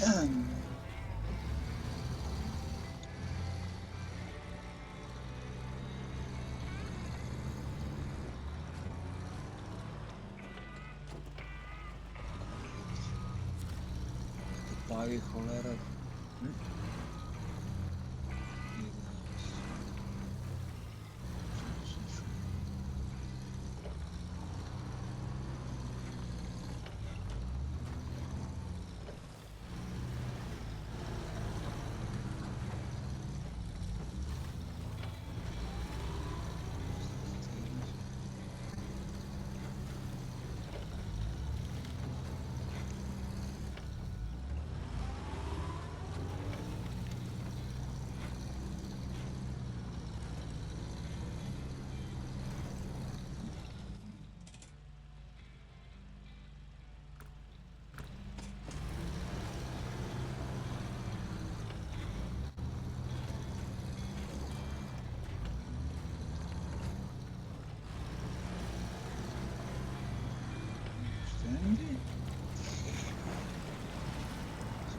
To pali cholera. Hmm?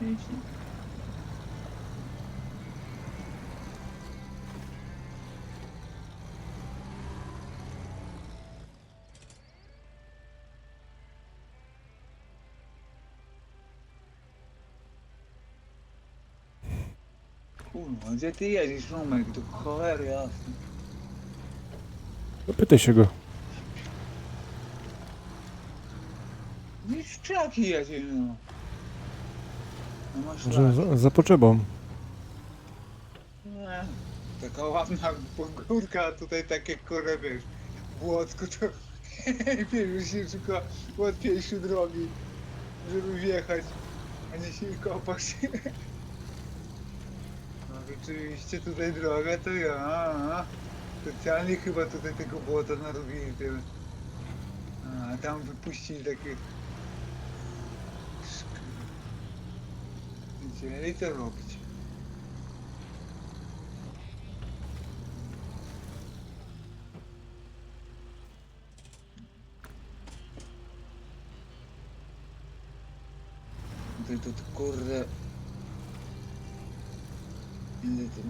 Świeci. Kurwa, gdzie ty jedziesz, Romek? Do cholery jasne. Zapytaj się go. Gdzieś w krzaki jedzie, no. No masz Może rację. za, za potrzebą. Nie. Taka ładna pogórka, a tutaj takie kurde, wiesz, błotko to wiesz, się szuka łatwiejszej drogi, żeby wjechać, a nie się kopać. No rzeczywiście tutaj droga to ja, specjalnie chyba tutaj tego błota narobili tyle. A tam wypuścili takie... Chcieli to robić. Tutaj to to kurde... Ile to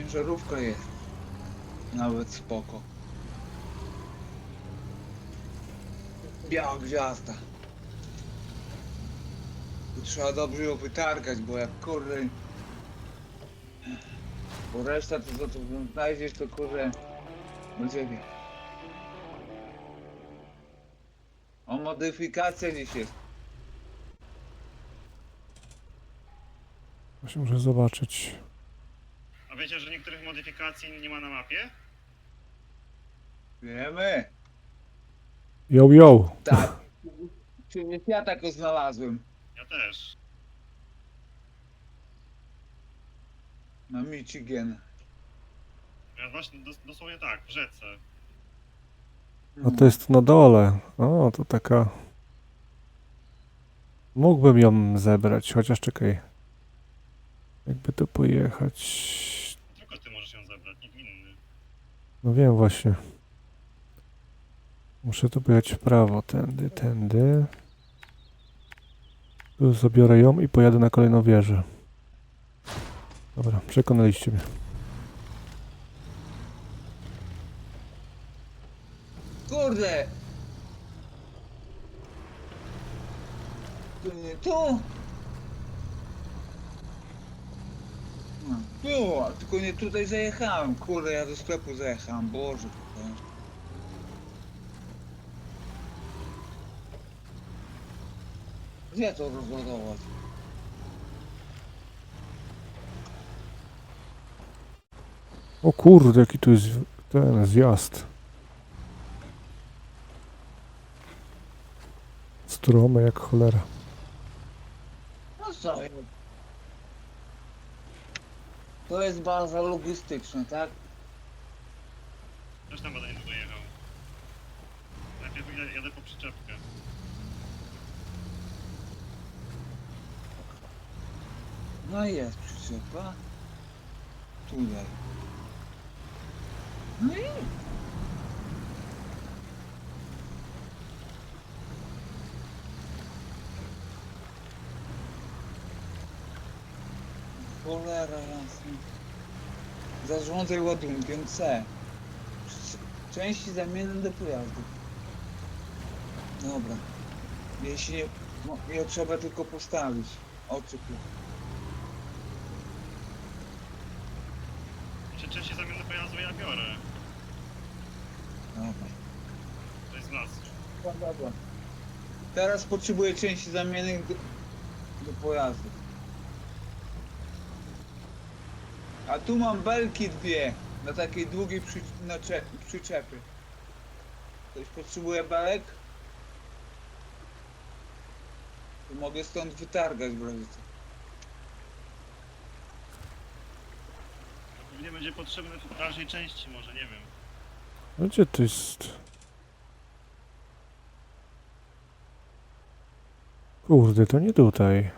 Ciężarówka jest. Nawet spoko. Biała gwiazda. Tu trzeba dobrze ją wytargać, bo jak kurde... Bo reszta to co tu znajdziesz to kurde... Do ciebie. O modyfikacja dziś jest. Właśnie muszę zobaczyć. Wiecie, że niektórych modyfikacji nie ma na mapie? Wiemy. Yo, yo. Tak. Przecież ja tak go znalazłem. Ja też. Na Michigan. Ja właśnie dos dosłownie tak, w rzece. A to jest tu na dole. O, to taka... Mógłbym ją zebrać, chociaż czekaj. Jakby to pojechać... Tylko ty możesz ją zebrać, nikt inny. No wiem właśnie. Muszę tu pojechać w prawo, tędy, tędy. Tu zabiorę ją i pojadę na kolejną wieżę. Dobra, przekonaliście mnie. Kurde! To nie tu? No, było, tylko nie tutaj zajechałem. Kurde, ja do sklepu zajechałem. Boże, kochany. Gdzie to rozładować? O kurde, jaki tu jest ten zjazd. Stromy jak cholera. No co? jest? To jest baza logistyczna, tak? Też tam będę niedługo jechał. Najpierw jadę, jadę po przyczepkę. No i jest przyczepa. Tutaj. No i... Cholera jasna. Zarządzaj ładunkiem C. Części zamienne do pojazdu. Dobra. Jeśli... No, je trzeba tylko postawić. Oczekuj. Czy części zamienne pojazdu ja biorę? Dobra. To jest nas. Dobra, dobra. Teraz potrzebuję części zamiennych do, do pojazdu. A tu mam belki dwie na takiej długiej przy, na cze, przyczepy. Ktoś potrzebuje belek? To mogę stąd wytargać w razie co. Pewnie będzie potrzebne w dalszej części może, nie wiem. No gdzie to jest? Kurde, to nie tutaj.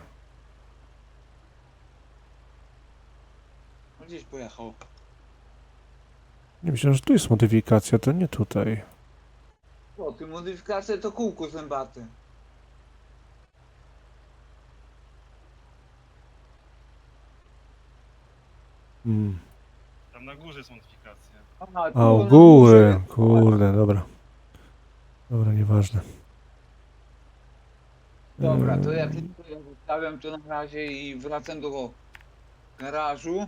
No Gdzieś pojechał. Nie myślałem, że tu jest modyfikacja, to nie tutaj. O, ty modyfikacje to kółko zębate. Hmm. Tam na górze jest modyfikacja. Aha, A u na góry, górze. kurde, dobra. Dobra, nieważne. Dobra, to ja tylko zostawiam to na razie i wracam do garażu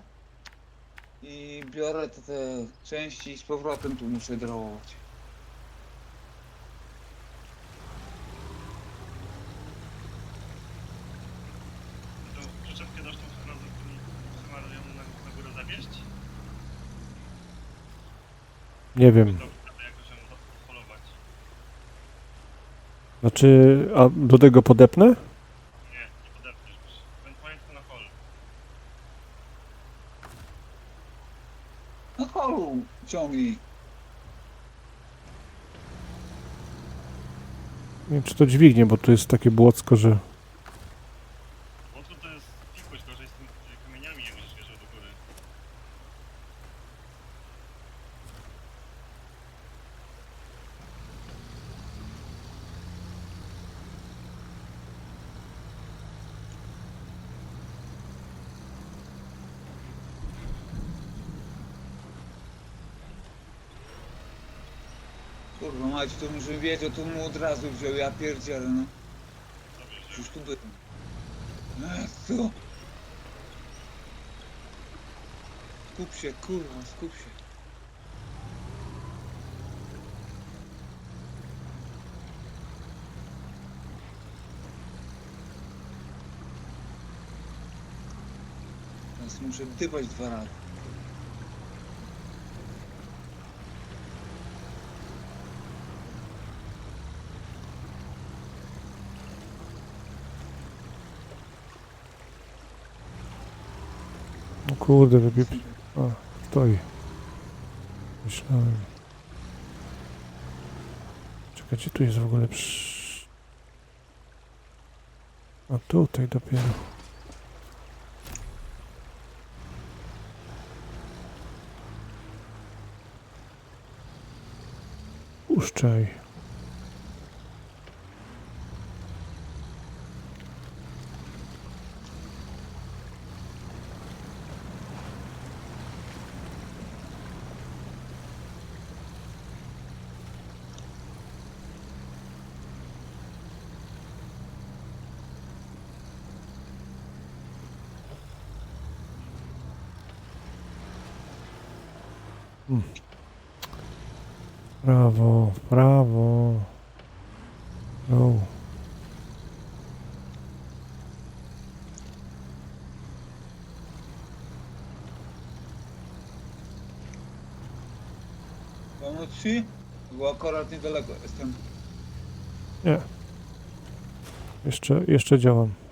i biorę te, te części i z powrotem tu muszę drołować. To przyczepkę dasz tą Himalają na, na górę zawieźć? Nie wiem. Ją. Znaczy, a do tego podepnę? Nie, nie podepniesz już. Ewentualnie tylko na hol. No holu ciągnij. Nie wiem, czy to dźwignie, bo tu jest takie błocko, że... Bo tu to jest pikuś gorzej z tymi kamieniami, jak będziesz wjeżdżał do góry. Kurwa mać, to bym wiedział, to mu od razu wziął, ja pierdzielę no. Przecież tu byłem. Jezu. Skup się, kurwa, skup się. Teraz muszę dybać dwa razy. Kurde, lepiej... A, stoi. Myślałem... Czekajcie, tu jest w ogóle przy... A tutaj dopiero. Puszczaj. Prawo, prawo. No. Pomóc ci? Bo akurat niedaleko jestem. Nie. Jeszcze, jeszcze działam.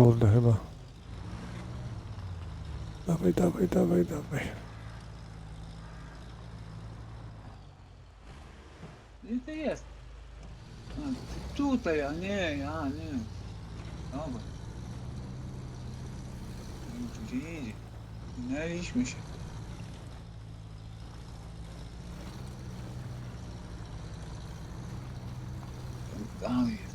Kurde, chyba. Dawaj, dawaj, dawaj, dawaj. Gdzie ty jest? A, tutaj, a nie, ja nie. Dobra. Gdzie idzie. Minęliśmy się. Tam jest.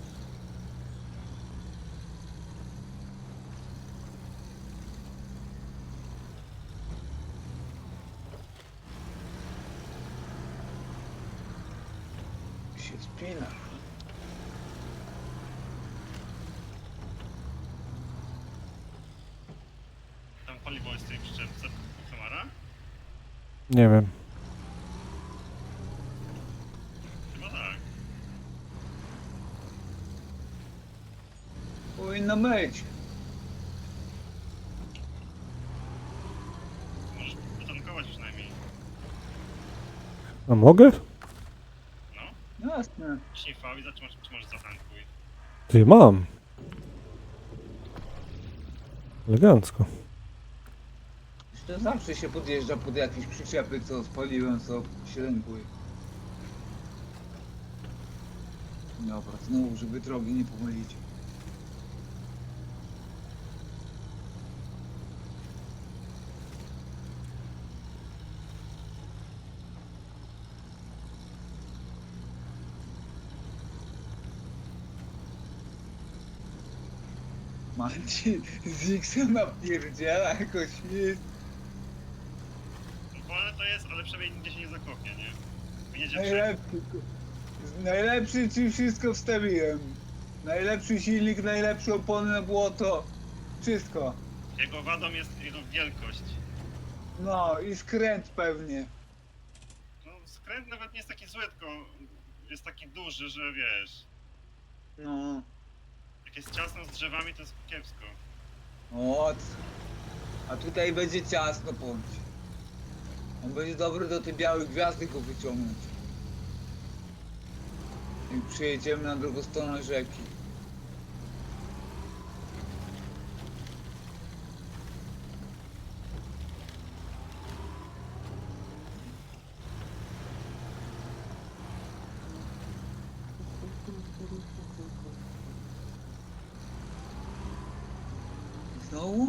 Się spina. Tam paliwo jest w tej przyczepce Samara? Nie wiem. Chyba tak. Powinno być. Możesz potankować przynajmniej. A mogę? Jasne. Ciśnij V i zatrzymasz, czy możesz zatankuj. Ty mam. Elegancko. To zawsze się podjeżdża pod jakieś przyczepy, co spaliłem, co się lękuje. Dobra, znowu, żeby drogi nie pomylić. Manci z X-em napierdziela jakoś. No wolne to jest, ale przynajmniej nigdzie się nie zakopnie, nie? Jedzie przed... Najlepszy, najlepszy ci wszystko wstawiłem. Najlepszy silnik, najlepsze opony na błoto. Wszystko. Jego wadą jest jego wielkość. No i skręt pewnie. No skręt nawet nie jest taki zły, tylko jest taki duży, że wiesz... No. Jak jest ciasno z drzewami, to jest kiepsko. Ot. A tutaj będzie ciasno bądź. On będzie dobry do tej białej gwiazdy go wyciągnąć. I przyjedziemy na drugą stronę rzeki. Znowu?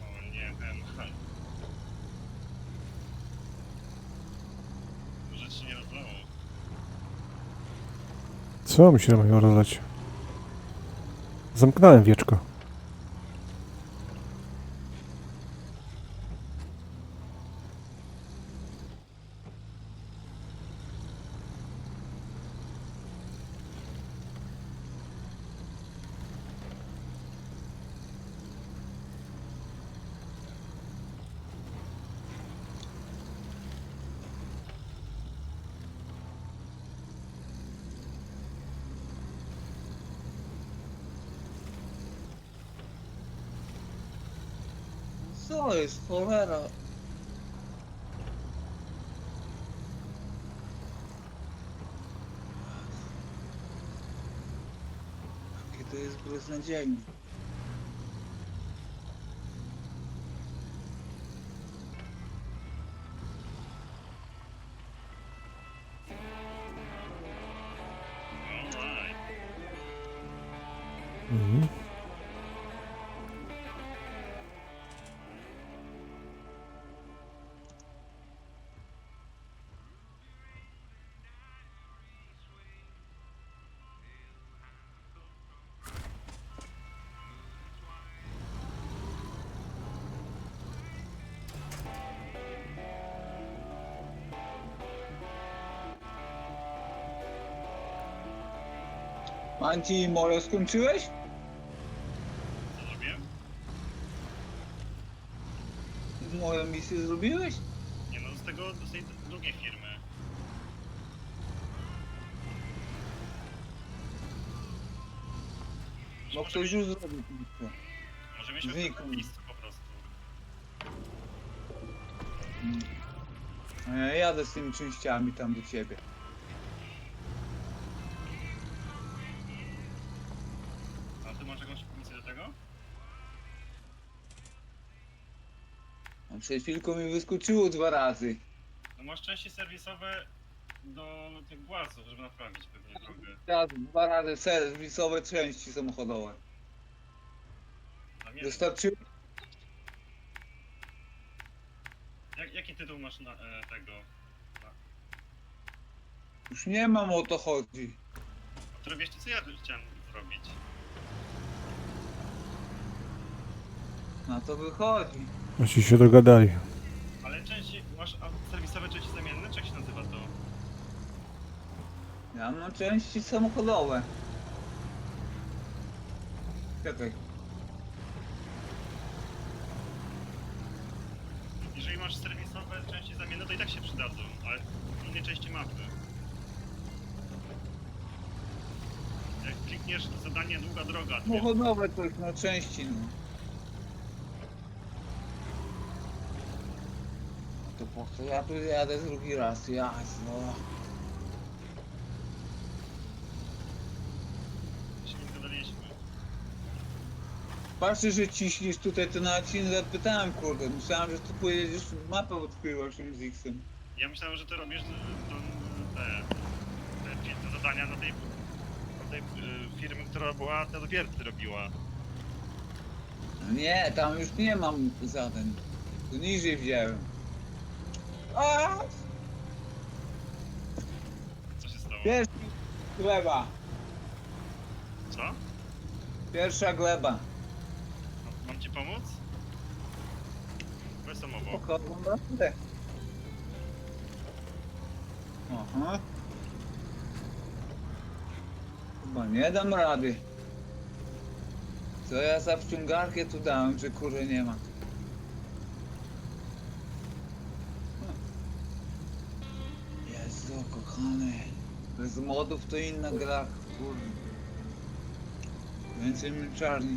O nie, ten... Ci się nie rozlało. Co mi się mają rozlać? Zamknąłem wieczko. Co jest, cholera? Jakie to jest beznadziejne. Alright. Mhm. Manci i Molo skończyłeś? Co zrobiłem? Moją misję zrobiłeś? Nie no, z tego, z tej drugiej firmy. Bo Może ktoś już zrobił misję. może w Znikł. tym miejscu po prostu. A ja jadę z tymi częściami tam do ciebie. A przed chwilką mi wyskoczyło dwa razy. No masz części serwisowe do tych głazów, żeby naprawić pewnie drogę. Teraz dwa razy serwisowe części samochodowe. A nie wiem, Dostarczyło jak, jaki tytuł masz na e, tego? Już nie mam o to chodzi. A to wiesz co ja chciałem zrobić? Na to wychodzi. Właśnie się dogadali. Ale części, masz a, serwisowe części zamienne, czy jak się nazywa to? Ja mam części samochodowe. Czekaj. Jeżeli masz serwisowe części zamienne, to i tak się przydadzą, ale w innej części mapy. Jak klikniesz zadanie długa droga, to Samochodowe to już na części, no. Po co ja tu jadę drugi raz? Jasno. się nie zgadaliśmy. Patrzę, że ciśniesz tutaj, to nawet się nie zapytałem, kurde. Myślałem, że tu pojedziesz, mapę odkrywasz tym z X-em. Ja myślałem, że ty robisz e, tą, te, te, fi- te zadania na tej, na tej e, firmy, która była te wierty robiła. Nie, tam już nie mam zadań. Tu niżej wziąłem. A! Co się stało? Pierwsza gleba. Co? Pierwsza gleba. Ma- Mam ci pomóc? Bez samowo. Pochodzą naprawdę. Aha. Chyba nie dam rady. Co ja za wciągarkę tu dałem, że kurę nie ma. Bez modów to inna gra, kurde. Więcej męczarni.